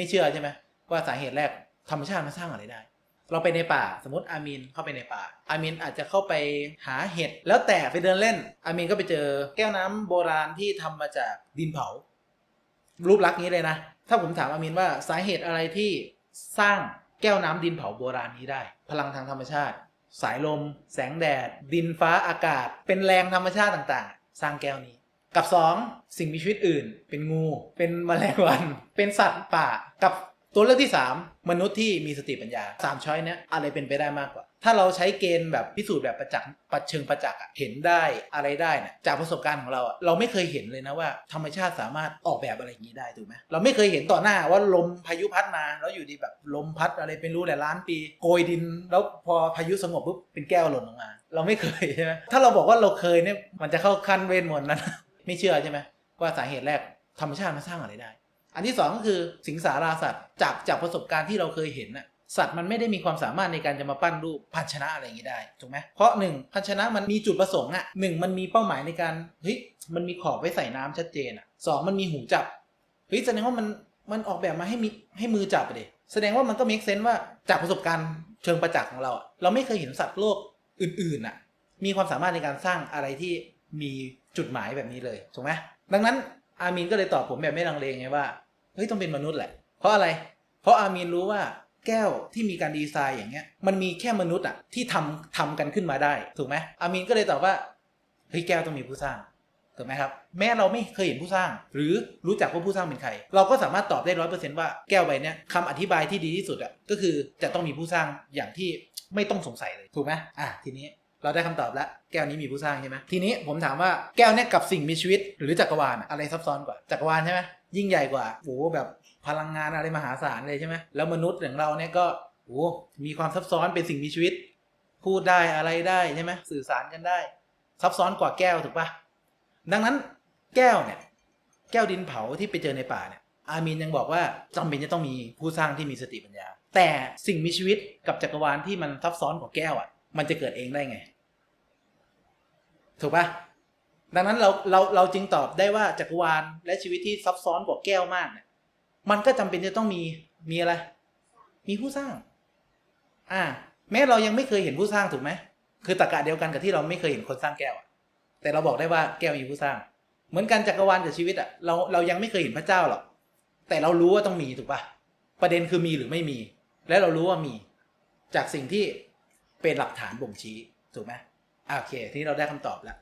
ไม่เชื่อใช่ไหมว่าสาเหตุแรกธรรมชาติมันสร้างอะไรได้ เราไปในป่าสมมติอามีนเข้าไปในป่า อามีนอาจจะเข้าไปหาเห็ดแล้วแต่ไปเดินเล่น อามีนก็ไปเจอแก้วน้ำโบราณที่ทำมาจากดินเผา รูปลักษณ์นี้เลยนะ ถ้าผมถามอามีนว่าสาเหตุอะไรที่สร้างแก้วน้ำดินเผาโบราณนี้ได้ พลังทางธรรมชาติ สายลม แสงแดด ดินฟ้าอากาศ เป็นแรงธรรมชาติต่างๆ สร้างแก้วนี้ กับ 2 สิ่งมีชีวิตอื่น เป็นงู เป็นแมลงวัน เป็นสัตว์ป่า กับตัวเลือกที่ 3 มนุษย์ที่มีสติปัญญาสามช้อยเนี้ยอะไรเป็นไปได้มากกว่า ถ้าเราใช้เกณฑ์แบบพิสูจน์แบบประจักษ์ปัจเชิงประจักษ์เห็นได้อะไรได้นี่ยจากประสบการณ์ของเราอะเราไม่เคยเห็นเลยนะว่า ธรรมชาติสามารถออกแบบอะไรอย่างนี้ได้ถูกไหมเราไม่เคยเห็นต่อหน้าว่าลมพายุพัดมาแล้วอยู่ดีแบบลมพัดอะไรเป็นรู้หลายล้านปี โกยดิน แล้วพอพายุสงบปุ๊บเป็นแก้วหล่นลงมา เราไม่เคยใช่ไหมถ้าเราบอกว่าเราเคยเนี่ยมันจะเข้าขั้นเวทมนต์นั้น ไม่เชื่อใช่ไหมว่าสาเหตุแรกธรรมชาติมันสร้างอะไรได้ อันที่สองก็คือสิงสาราสัตว์จากจากประสบการณ์ที่เราเคยเห็นน่ะสัตว์มันไม่ได้มีความสามารถในการจะมาปั้นรูปพันชนะอะไรอย่างนี้ได้ถูกไหมเพราะหนึ่งพันชนะมันมีจุดประสงค์อะหนึ่งมันมีเป้าหมายในการเฮ้ยมันมีขอบไว้ใส่น้ำชัดเจนอะสองมันมีหูจับเฮ้ยแสดงว่ามันมันออกแบบมาให้มีให้มือจับไปดิแสดงว่ามันก็มีเซนว่าจากประสบการณ์เชิงประจักษ์ของเราอะเราไม่เคยเห็นสัตว์โลกอื่นๆอะมีความสามารถในการสร้างอะไรที่มี จุดหมายแบบนี้เลยถูกไหมดังนั้นอามีนก็เลยตอบผมแบบไม่ลังเลไงว่าเฮ้ยต้องเป็นมนุษย์แหละ เพราะอะไร เพราะอามีนรู้ว่าแก้วที่มีการดีไซน์อย่างเงี้ยมันมีแค่มนุษย์อะที่ทำทำกันขึ้นมาได้ถูกไหมอามีนก็เลยตอบว่าเฮ้ยแก้วต้องมีผู้สร้างถูกไหมครับแม้เราไม่เคยเห็นผู้สร้าง หรือรู้จักว่าผู้สร้างเป็นใคร เราก็สามารถตอบได้ร้อยเปอร์เซ็นต์ว่าแก้วใบเนี้ยคำอธิบายที่ดีที่สุดอะก็คือจะต้องมีผู้สร้างอย่างที่ไม่ต้องสงสัยเลยถูกไหมอะทีนี้ เราได้คำตอบแล้ว แก้วนี้มีผู้สร้างใช่ไหมทีนี้ผมถามว่าแก้วเนี้ยกับสิ่งมีชีวิต หรือจักรวาลอะไรซับซ้อนกว่าจักรวาลใช่ไหมยิ่งใหญ่กว่าโอ้โหแบบพลังงานอะไรมหาศาลเลยใช่ไหมแล้วมนุษย์อย่างเราเนี่ยก็โอ้มีความซับซ้อนเป็นสิ่งมีชีวิต พูดได้อะไรได้ใช่ไหมสื่อสารกันได้ ซับซ้อนกว่าแก้วถูกปะดังนั้นแก้วเนี่ยแก้วดินเผาที่ไปเจอในป่าเนี่ยอามีนยังบอกว่าจำเป็นจะต้องมีผู้สร้างที่มีสติปัญญา แต่สิ่งมีชีวิตกับจักรวาลที่มันซับซ้อนกว่าแก้วอะมันจะเกิดเองได้ไง ถูกปะดังนั้นเราเราเราจึงตอบได้ว่าจักรวาลและชีวิตที่ซับซ้อนกว่าแก้วมากเนี่ยมันก็จำเป็นจะต้องมีมีอะไร มีผู้สร้าง อ่า แม้เรายังไม่เคยเห็นผู้สร้างถูกไหมคือตรรกะเดียวกันกับที่เราไม่เคยเห็นคนสร้างแก้วอะแต่เราบอกได้ว่าแก้วมีผู้สร้าง เหมือนกันจักรวาลกับชีวิตอะเราเรายังไม่เคยเห็นพระเจ้าหรอกแต่เรารู้ว่าต้องมีถูกปะประเด็นคือมีหรือไม่มี และเรารู้ว่ามี จากสิ่งที่เป็นหลักฐานบ่งชี้ถูกไหม โอเค ทีนี้เราได้คำตอบแล้ว